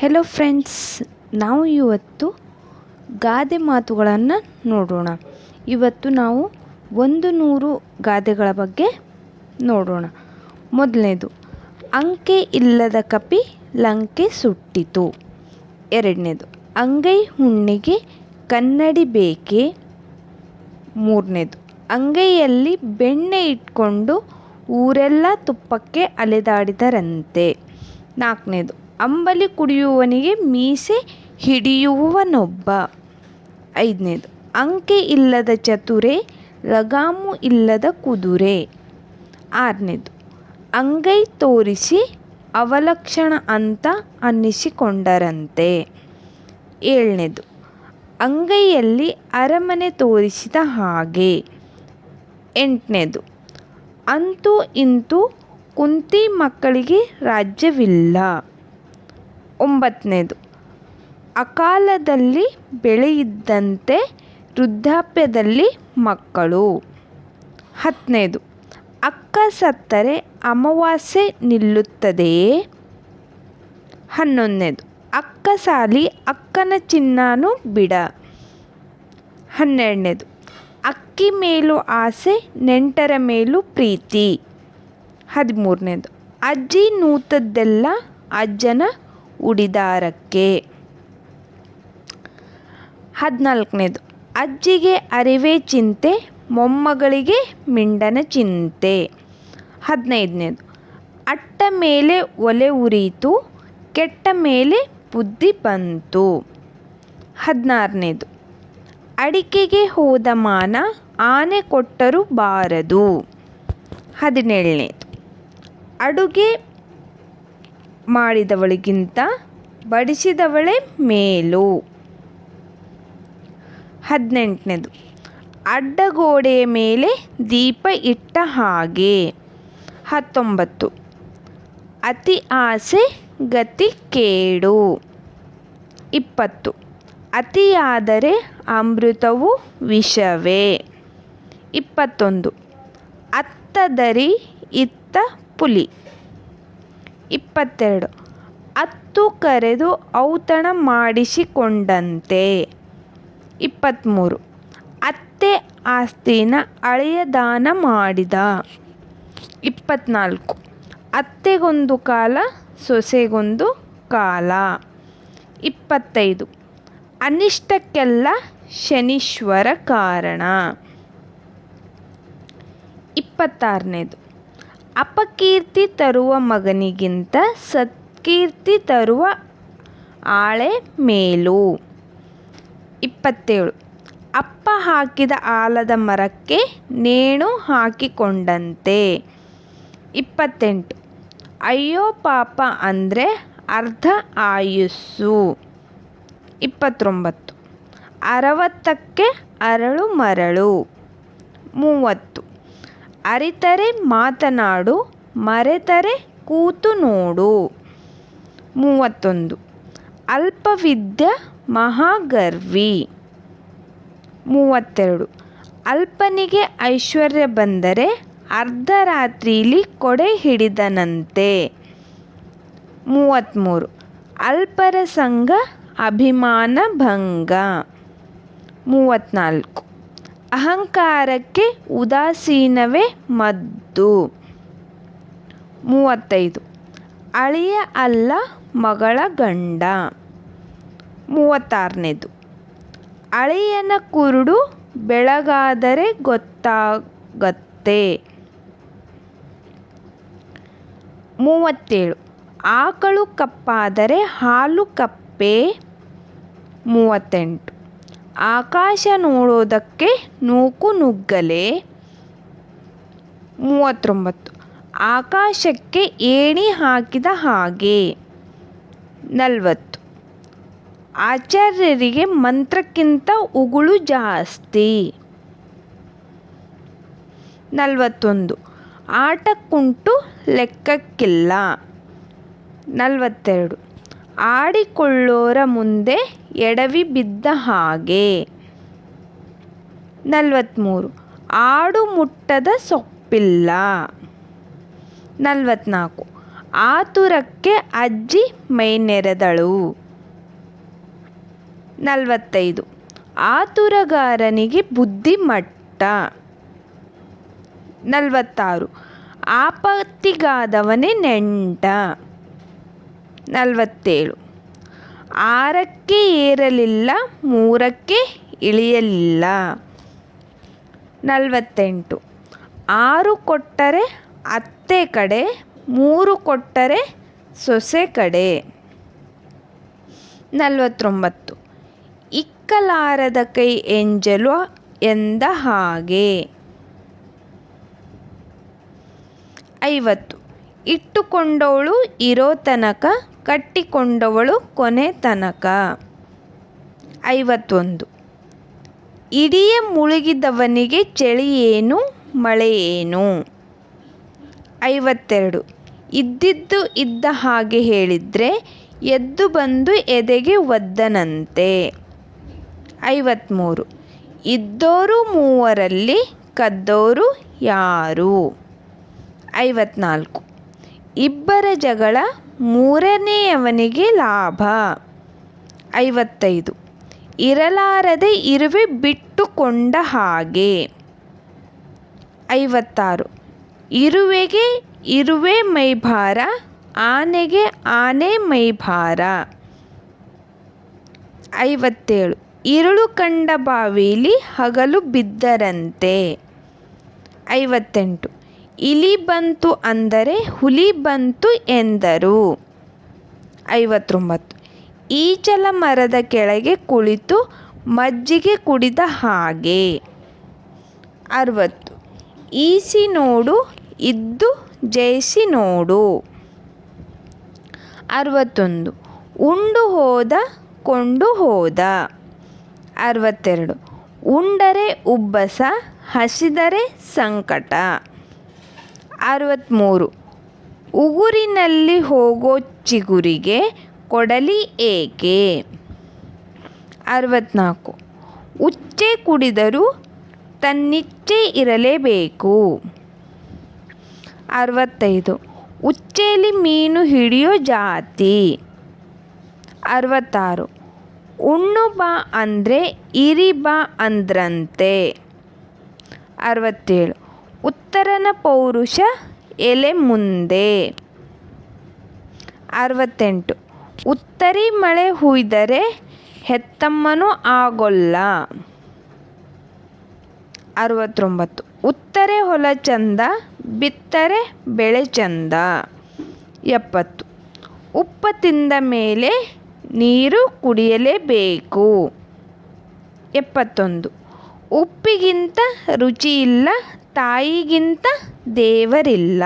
Hello friends ನಾವು ಇವತ್ತು ಗಾದೆ ಮಾತುಗಳನ್ನು ನೋಡೋಣ. ಇವತ್ತು ನಾವು ಒಂದು ನೂರು ಗಾದೆಗಳ ಬಗ್ಗೆ ನೋಡೋಣ. ಮೊದಲನೇದು, ಅಂಕೆ ಇಲ್ಲದ ಕಪಿ ಲಂಕೆ ಸುಟ್ಟಿತು. ಎರಡನೇದು, ಅಂಗೈ ಹುಣ್ಣಿಗೆ ಕನ್ನಡಿ ಬೇಕೆ. ಮೂರನೇದು, ಅಂಗೈಯಲ್ಲಿ ಬೆಣ್ಣೆ ಇಟ್ಕೊಂಡು ಊರೆಲ್ಲ ತುಪ್ಪಕ್ಕೆ ಅಲೆದಾಡಿದರಂತೆ. ನಾಲ್ಕನೇದು ಅಂಬಲಿ ಕುಡಿಯುವವನಿಗೆ ಮೀಸೆ ಹಿಡಿಯುವವನೊಬ್ಬ. ಐದನೇದು, ಅಂಕೆ ಇಲ್ಲದ ಚತುರೆ, ಲಗಾಮು ಇಲ್ಲದ ಕುದುರೆ. ಆರನೇದು, ಅಂಗೈ ತೋರಿಸಿ ಅವಲಕ್ಷಣ ಅಂತ ಅನ್ನಿಸಿಕೊಂಡರಂತೆ. ಏಳನೇದು, ಅಂಗೈಯಲ್ಲಿ ಅರಮನೆ ತೋರಿಸಿದ ಹಾಗೆ. ಎಂಟನೇದು, ಅಂತೂ ಇಂತೂ ಕುಂತಿ ಮಕ್ಕಳಿಗೆ ರಾಜ್ಯವಿಲ್ಲ. ಒಂಬತ್ತನೇದು. ಅಕಾಲದಲ್ಲಿ ಬೆಳೆಯಿದ್ದಂತೆ ವೃದ್ಧಾಪ್ಯದಲ್ಲಿ ಮಕ್ಕಳು. ಹತ್ತನೇದು. ಅಕ್ಕ ಸತ್ತರೆ ಅಮಾವಾಸ್ಯೆ ನಿಲ್ಲುತ್ತದೆಯೇ? ಹನ್ನೊಂದನೇದು. ಅಕ್ಕ ಸಾಲಿ ಅಕ್ಕನ ಚಿನ್ನಾನು ಬಿಡ. ಹನ್ನೆರಡನೇದು. ಅಕ್ಕಿ ಮೇಲೂ ಆಸೆ, ನೆಂಟರ ಮೇಲೂ ಪ್ರೀತಿ. ಹದಿಮೂರನೇದು. ಅಜ್ಜಿ ನೂತದ್ದೆಲ್ಲ ಅಜ್ಜನ ಉಡಿದಾರಕ್ಕೆ. ಹದಿನಾಲ್ಕನೇದು, ಅಜ್ಜಿಗೆ ಅರಿವೇ ಚಿಂತೆ, ಮೊಮ್ಮಗಳಿಗೆ ಮಿಂಡನ ಚಿಂತೆ. ಹದಿನೈದನೇದು, ಅಟ್ಟ ಮೇಲೆ ಒಲೆ ಉರಿಯಿತು, ಕೆಟ್ಟ ಮೇಲೆ ಬುದ್ಧಿ ಬಂತು. ಹದಿನಾರನೇದು, ಅಡಿಕೆಗೆ ಹೋದ ಮಾನ ಆನೆ ಕೊಟ್ಟರು ಬಾರದು. ಹದಿನೇಳನೇದು, ಅಡುಗೆ ಮಾಡಿದವಳಿಗಿಂತ ಬಡಿಸಿದವಳೇ ಮೇಲು. ಹದಿನೆಂಟನೇದು. ಅಡ್ಡಗೋಡೆಯ ಮೇಲೆ ದೀಪ ಇಟ್ಟ ಹಾಗೆ. ಹತ್ತೊಂಬತ್ತು. ಅತಿ ಆಸೆ, ಗತಿ ಕೇಡು. ಇಪ್ಪತ್ತು. ಅತಿಯಾದರೆ ಅಮೃತವು ವಿಷವೇ. ಇಪ್ಪತ್ತೊಂದು. ಅತ್ತದರಿ ಇತ್ತ ಪುಲಿ. ಇಪ್ಪತ್ತೆರಡು. ಅತ್ತು ಕರೆದು ಔತಣ ಮಾಡಿಸಿಕೊಂಡಂತೆ. ಇಪ್ಪತ್ತ್ಮೂರು ಅತ್ತೆ ಆಸ್ತಿನ ಅಳಿಯ ದಾನ ಮಾಡಿದ. ಇಪ್ಪತ್ತ್ನಾಲ್ಕು ಅತ್ತೆಗೊಂದು ಕಾಲ, ಸೊಸೆಗೊಂದು ಕಾಲ. ಇಪ್ಪತ್ತೈದು. ಅನಿಷ್ಟಕ್ಕೆಲ್ಲ ಶನೀಶ್ವರ ಕಾರಣ. ಇಪ್ಪತ್ತಾರನೇದು. ಅಪಕೀರ್ತಿ ತರುವ ಮಗನಿಗಿಂತ ಸತ್ಕೀರ್ತಿ ತರುವ ಆಳೆ ಮೇಲು. ಇಪ್ಪತ್ತೇಳು. ಅಪ್ಪ ಹಾಕಿದ ಆಲದ ಮರಕ್ಕೆ ನೇಣು ಹಾಕಿಕೊಂಡಂತೆ. ಇಪ್ಪತ್ತೆಂಟು. ಅಯ್ಯೋ ಪಾಪ ಅಂದರೆ ಅರ್ಧ ಆಯುಸ್ಸು. ಇಪ್ಪತ್ತೊಂಬತ್ತು. ಅರವತ್ತಕ್ಕೆ ಅರಳು ಮರಳು. ಮೂವತ್ತು. ಅರಿತರೆ ಮಾತನಾಡು, ಮರೆತರೆ ಕೂತು ನೋಡು. ಮೂವತ್ತೊಂದು. ಅಲ್ಪವಿದ್ಯ ಮಹಾಗರ್ವಿ. ಮೂವತ್ತೆರಡು. ಅಲ್ಪನಿಗೆ ಐಶ್ವರ್ಯ ಬಂದರೆ ಅರ್ಧರಾತ್ರಿಲಿ ಕೊಡೆ ಹಿಡಿದನಂತೆ. ಮೂವತ್ತ್ಮೂರು. ಅಲ್ಪರ ಸಂಘ ಅಭಿಮಾನ ಭಂಗ. ಮೂವತ್ತ್ನಾಲ್ಕು. ಅಹಂಕಾರಕ್ಕೆ ಉದಾಸೀನವೇ ಮದ್ದು. ಮೂವತ್ತೈದು. ಅಳಿಯ ಅಲ್ಲ ಮಗಳ ಗಂಡ. ಮೂವತ್ತಾರನೇದು. ಅಳಿಯನ ಕುರುಡು ಬೆಳಗಾದರೆ ಗೊತ್ತಾಗತ್ತೆ. ಮೂವತ್ತೇಳು. ಆಕಳು ಕಪ್ಪಾದರೆ ಹಾಲು ಕಪ್ಪೆ. ಮೂವತ್ತೆಂಟು. ಆಕಾಶ ನೋಡೋದಕ್ಕೆ ನೂಕು ನುಗ್ಗಲೆ. ಮೂವತ್ತೊಂಬತ್ತು. ಆಕಾಶಕ್ಕೆ ಏಣಿ ಹಾಕಿದ ಹಾಗೆ. ನಲವತ್ತು. ಆಚಾರ್ಯರಿಗೆ ಮಂತ್ರಕ್ಕಿಂತ ಉಗುಳು ಜಾಸ್ತಿ. ನಲವತ್ತೊಂದು. ಆಟಕ್ಕುಂಟು ಲೆಕ್ಕಕ್ಕಿಲ್ಲ. ನಲವತ್ತೆರಡು. ಆಡಿಕೊಳ್ಳೋರ ಮುಂದೆ ಎಡವಿ ಬಿದ್ದ ಹಾಗೆ. ನಲವತ್ತ್ಮೂರು ಆಡು ಮುಟ್ಟದ ಸೊಪ್ಪಿಲ್ಲ. ನಲವತ್ನಾಲ್ಕು. ಆತುರಕ್ಕೆ ಅಜ್ಜಿ ಮೈನೆರೆದಳು. ನಲವತ್ತೈದು. ಆತುರಗಾರನಿಗೆ ಬುದ್ಧಿಮಟ್ಟ ನಲವತ್ತಾರು. ಆಪತ್ತಿಗಾದವನೇ ನೆಂಟ. ನಲವತ್ತೇಳು. ಆರಕ್ಕೆ ಏರಲಿಲ್ಲ, ಮೂರಕ್ಕೆ ಇಳಿಯಲಿಲ್ಲ. ನಲವತ್ತೆಂಟು. ಆರು ಕೊಟ್ಟರೆ ಅತ್ತೆ ಕಡೆ, ಮೂರು ಕೊಟ್ಟರೆ ಸೊಸೆ ಕಡೆ. ನಲವತ್ತೊಂಬತ್ತು. ಇಕ್ಕಲಾರದ ಕೈ ಎಂಜಲು ಎಂದ ಹಾಗೆ. ಐವತ್ತು. ಇಟ್ಟುಕೊಂಡವಳು ಇರೋ ತನಕ, ಕಟ್ಟಿಕೊಂಡವಳು ಕೊನೆ ತನಕ. ಐವತ್ತೊಂದು. ಇಡೀ ಮುಳುಗಿದವನಿಗೆ ಚಳಿ ಏನು, ಮಳೆ ಏನು? ಐವತ್ತೆರಡು. ಇದ್ದಿದ್ದು ಇದ್ದ ಹಾಗೆ ಹೇಳಿದರೆ ಎದ್ದು ಬಂದು ಎದೆಗೆ ಒದ್ದನಂತೆ. ಐವತ್ತ್ಮೂರು ಇದ್ದೋರು ಮೂವರಲ್ಲಿ ಕದ್ದೋರು ಯಾರು? ಐವತ್ನಾಲ್ಕು. ಇಬ್ಬರ ಜಗಳ ಮೂರನೆಯವನಿಗೆ ಲಾಭ. ಐವತ್ತೈದು. ಇರಲಾರದೆ ಇರುವೆ ಬಿಟ್ಟುಕೊಂಡ ಹಾಗೆ. ಐವತ್ತಾರು. ಇರುವೆಗೆ ಇರುವೆ ಮೈಭಾರ, ಆನೆಗೆ ಆನೆ ಮೈಭಾರ. ಐವತ್ತೇಳು. ಇರುಳು ಕಂಡ ಬಾವಿಲಿ ಹಗಲು ಬಿದ್ದರಂತೆ. ಐವತ್ತೆಂಟು. ಇಲಿ ಬಂತು ಅಂದರೆ ಹುಲಿ ಬಂತು ಎಂದರು. ಐವತ್ತೊಂಬತ್ತು. ಈಚಲ ಮರದ ಕೆಳಗೆ ಕುಳಿತು ಮಜ್ಜಿಗೆ ಕುಡಿದ ಹಾಗೆ. ಅರವತ್ತು. ಈಸಿ ನೋಡು, ಇದ್ದು ಜಯಿಸಿ ನೋಡು. ಅರವತ್ತೊಂದು. ಉಂಡು ಹೋದ, ಕೊಂಡು ಹೋದ. ಅರವತ್ತೆರಡು. ಉಂಡರೆ ಉಬ್ಬಸ, ಹಸಿದರೆ ಸಂಕಟ. ಅರುವತ್ತ್ಮೂರು ಉಗುರಿನಲ್ಲಿ ಹೋಗೋ ಚಿಗುರಿಗೆ ಕೊಡಲಿ ಏಕೆ? ಅರವತ್ನಾಲ್ಕು. ಉಚ್ಚೆ ಕುಡಿದರೂ ತನ್ನಿಚ್ಚೆ ಇರಲೇಬೇಕು. ಅರವತ್ತೈದು. ಉಚ್ಚೇಲಿ ಮೀನು ಹಿಡಿಯೋ ಜಾತಿ. ಅರವತ್ತಾರು. ಉಣ್ಣು ಬಾ ಅಂದರೆ ಇರಿ ಬಾ ಅಂದ್ರಂತೆ. ಅರುವತ್ತೇಳು. ಉತ್ತರನ ಪೌರುಷ ಎಲೆ ಮುಂದೆ. ಅರವತ್ತೆಂಟು. ಉತ್ತರಿ ಮಳೆ ಹುಯ್ದರೆ ಹೆತ್ತಮ್ಮನೂ ಆಗೊಲ್ಲ. ಅರವತ್ತೊಂಬತ್ತು. ಉತ್ತರೆ ಹೊಲ ಚಂದ, ಬಿತ್ತರೆ ಬೆಳೆ ಚಂದ. ಎಪ್ಪತ್ತು. ಉಪ್ಪ ತಿಂದ ಮೇಲೆ ನೀರು ಕುಡಿಯಲೇಬೇಕು. ಎಪ್ಪತ್ತೊಂದು. ಉಪ್ಪಿಗಿಂತ ರುಚಿಯಿಲ್ಲ ತಾಯಿಗಿಂತ ದೇವರಿಲ್ಲ.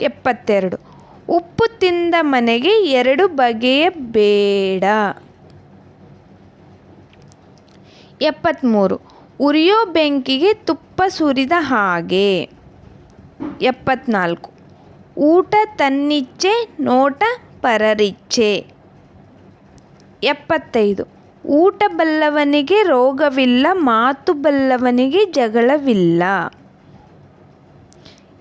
ಎಪ್ಪತ್ತೆರಡು. ಉಪ್ಪು ತಿಂದ ಮನೆಗೆ ಎರಡು ಬಗೆಯ ಬೇಡ. ಎಪ್ಪತ್ತ್ಮೂರು ಉರಿಯೋ ಬೆಂಕಿಗೆ ತುಪ್ಪ ಸುರಿದ ಹಾಗೆ. ಎಪ್ಪತ್ನಾಲ್ಕು. ಊಟ ತನ್ನಿಚ್ಛೆ ನೋಟ ಪರರಿಚ್ಛೆ ಎಪ್ಪತ್ತೈದು. ಊಟ ಬಲ್ಲವನಿಗೆ ರೋಗವಿಲ್ಲ ಮಾತು ಬಲ್ಲವನಿಗೆ ಜಗಳವಿಲ್ಲ.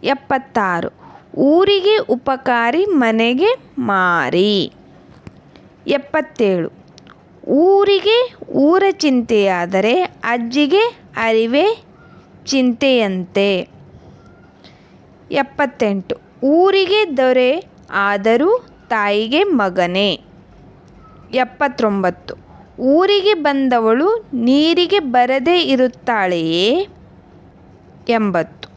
ಎಪ್ಪತ್ತಾರು. ಊರಿಗೆ ಉಪಕಾರಿ ಮನೆಗೆ ಮಾರಿ. ಎಪ್ಪತ್ತೇಳು. ಊರಿಗೆ ಊರ ಚಿಂತೆಯಾದರೆ ಅಜ್ಜಿಗೆ ಅರಿವೆ ಚಿಂತೆಯಂತೆ. ಎಪ್ಪತ್ತೆಂಟು. ಊರಿಗೆ ದೊರೆ ಆದರೂ ತಾಯಿಗೆ ಮಗನೇ. ಎಪ್ಪತ್ತೊಂಬತ್ತು. ಊರಿಗೆ ಬಂದವಳು ನೀರಿಗೆ ಬರದೇ ಇರುತ್ತಾಳೆಯೇ? ಎಂಬತ್ತು.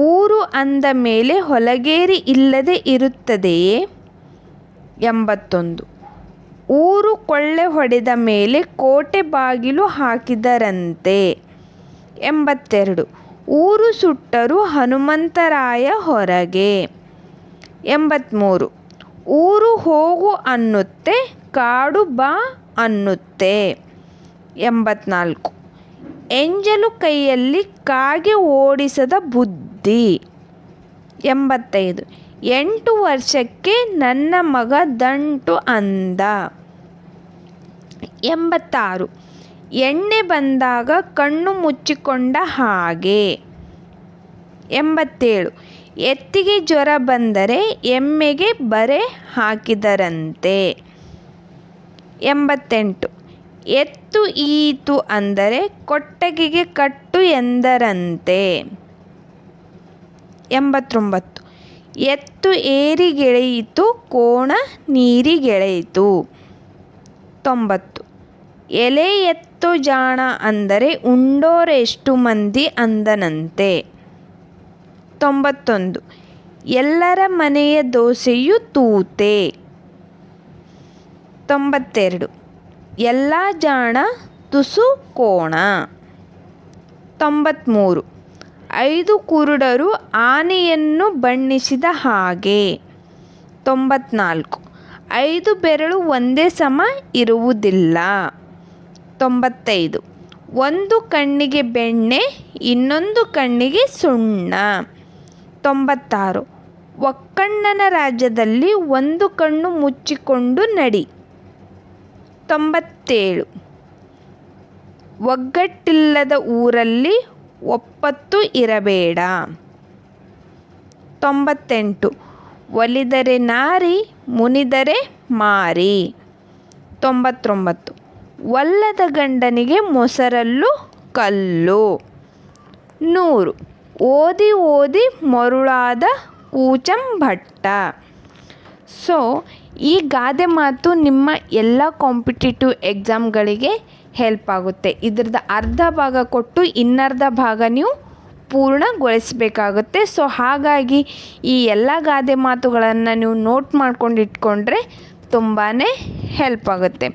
ಊರು ಅಂದ ಮೇಲೆ ಹೊಲಗೇರಿ ಇಲ್ಲದೆ ಇರುತ್ತದೆಯೇ? ಎಂಬತ್ತೊಂದು. ಊರು ಕೊಳ್ಳೆ ಹೊಡೆದ ಮೇಲೆ ಕೋಟೆ ಬಾಗಿಲು ಹಾಕಿದರಂತೆ. ಎಂಬತ್ತೆರಡು. ಊರು ಸುಟ್ಟರು ಹನುಮಂತರಾಯ ಹೊರಗೆ. ಎಂಬತ್ತ್ಮೂರು ಊರು ಹೋಗು ಅನ್ನುತ್ತೆ ಕಾಡು ಬಾ ಅನ್ನುತ್ತೆ. ಎಂಬತ್ನಾಲ್ಕು. ಎಂಜಲು ಕೈಯಲ್ಲಿ ಕಾಗೆ ಓಡಿಸದ ಬುದ್ಧಿ. ಎಂಬತ್ತೈದು. ಎಂಟು ವರ್ಷಕ್ಕೆ ನನ್ನ ಮಗ ದಂಟು ಅಂದ. ಎಂಬತ್ತಾರು. ಎಣ್ಣೆ ಬಂದಾಗ ಕಣ್ಣು ಮುಚ್ಚಿಕೊಂಡ ಹಾಗೆ. ಎಂಬತ್ತೇಳು. ಎತ್ತಿಗೆ ಜ್ವರ ಬಂದರೆ ಎಮ್ಮೆಗೆ ಬರೆ ಹಾಕಿದರಂತೆ. ಎಂಬತ್ತೆಂಟು. ಎತ್ತು ಈತು ಅಂದರೆ ಕೊಟ್ಟಗಿಗೆ ಕಟ್ಟು ಎಂದರಂತೆ. ಎಂಬತ್ತೊಂಬತ್ತು. ಎತ್ತು ಏರಿಗೆಳೆಯಿತು ಕೋಣ ನೀರಿಗೆಳೆಯಿತು ತೊಂಬತ್ತು. ಎಲೆ ಎತ್ತು ಜಾಣ ಅಂದರೆ ಉಂಡೋರೆಷ್ಟು ಮಂದಿ ಅಂದನಂತೆ. ತೊಂಬತ್ತೊಂದು. ಎಲ್ಲರ ಮನೆಯ ದೋಸೆಯು ತೂತೆ. ತೊಂಬತ್ತೆರಡು. ಎಲ್ಲ ಜಾಣ ತುಸು ಕೋಣ. ತೊಂಬತ್ತ್ಮೂರು ಐದು ಕುರುಡರು ಆನೆಯನ್ನು ಬಣ್ಣಿಸಿದ ಹಾಗೆ. ತೊಂಬತ್ನಾಲ್ಕು. ಐದು ಬೆರಳು ಒಂದೇ ಸಮ ಇರುವುದಿಲ್ಲ. ತೊಂಬತ್ತೈದು. ಒಂದು ಕಣ್ಣಿಗೆ ಬೆಣ್ಣೆ, ಇನ್ನೊಂದು ಕಣ್ಣಿಗೆ ಸುಣ್ಣ. ತೊಂಬತ್ತಾರು. ಒಕ್ಕಣ್ಣನ ರಾಜ್ಯದಲ್ಲಿ ಒಂದು ಕಣ್ಣು ಮುಚ್ಚಿಕೊಂಡು ನಡಿ. ತೊಂಬತ್ತೇಳು. ಒಗ್ಗಟ್ಟಿಲ್ಲದ ಊರಲ್ಲಿ ಒಪ್ಪತ್ತು ಇರಬೇಡ. ತೊಂಬತ್ತೆಂಟು. ಒಲಿದರೆ ನಾರಿ, ಮುನಿದರೆ ಮಾರಿ. ತೊಂಬತ್ತೊಂಬತ್ತು. ಒಲ್ಲದ ಗಂಡನಿಗೆ ಮೊಸರಲ್ಲು ಕಲ್ಲು. ನೂರು. ಓದಿ ಓದಿ ಮರುಳಾದ ಕೂಚಂಭಟ್ಟ. ಸೊ ಈ ಗಾದೆ ಮಾತು ನಿಮ್ಮ ಎಲ್ಲ ಕಾಂಪಿಟೇಟಿವ್ ಎಕ್ಸಾಮ್ಗಳಿಗೆ ಹೆಲ್ಪ್ ಆಗುತ್ತೆ. ಇದ್ರದ್ದು ಅರ್ಧ ಭಾಗ ಕೊಟ್ಟು ಇನ್ನರ್ಧ ಭಾಗ ನೀವು ಪೂರ್ಣಗೊಳಿಸಬೇಕಾಗುತ್ತೆ. ಸೊ ಹಾಗಾಗಿ ಈ ಎಲ್ಲ ಗಾದೆ ಮಾತುಗಳನ್ನು ನೀವು ನೋಟ್ ಮಾಡ್ಕೊಂಡು ಇಟ್ಕೊಂಡ್ರೆ ತುಂಬಾ ಹೆಲ್ಪ್ ಆಗುತ್ತೆ.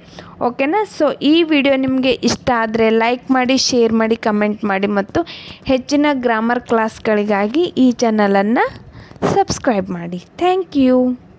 ಓಕೆನಾ ಸೊ ಈ ವಿಡಿಯೋ ನಿಮಗೆ ಇಷ್ಟ ಆದರೆ ಲೈಕ್ ಮಾಡಿ ಶೇರ್ ಮಾಡಿ ಕಮೆಂಟ್ ಮಾಡಿ ಮತ್ತು ಹೆಚ್ಚಿನ ಗ್ರಾಮರ್ ಕ್ಲಾಸ್ಗಳಿಗಾಗಿ ಈ ಚಾನಲನ್ನು ಸಬ್ಸ್ಕ್ರೈಬ್ ಮಾಡಿ. Thank you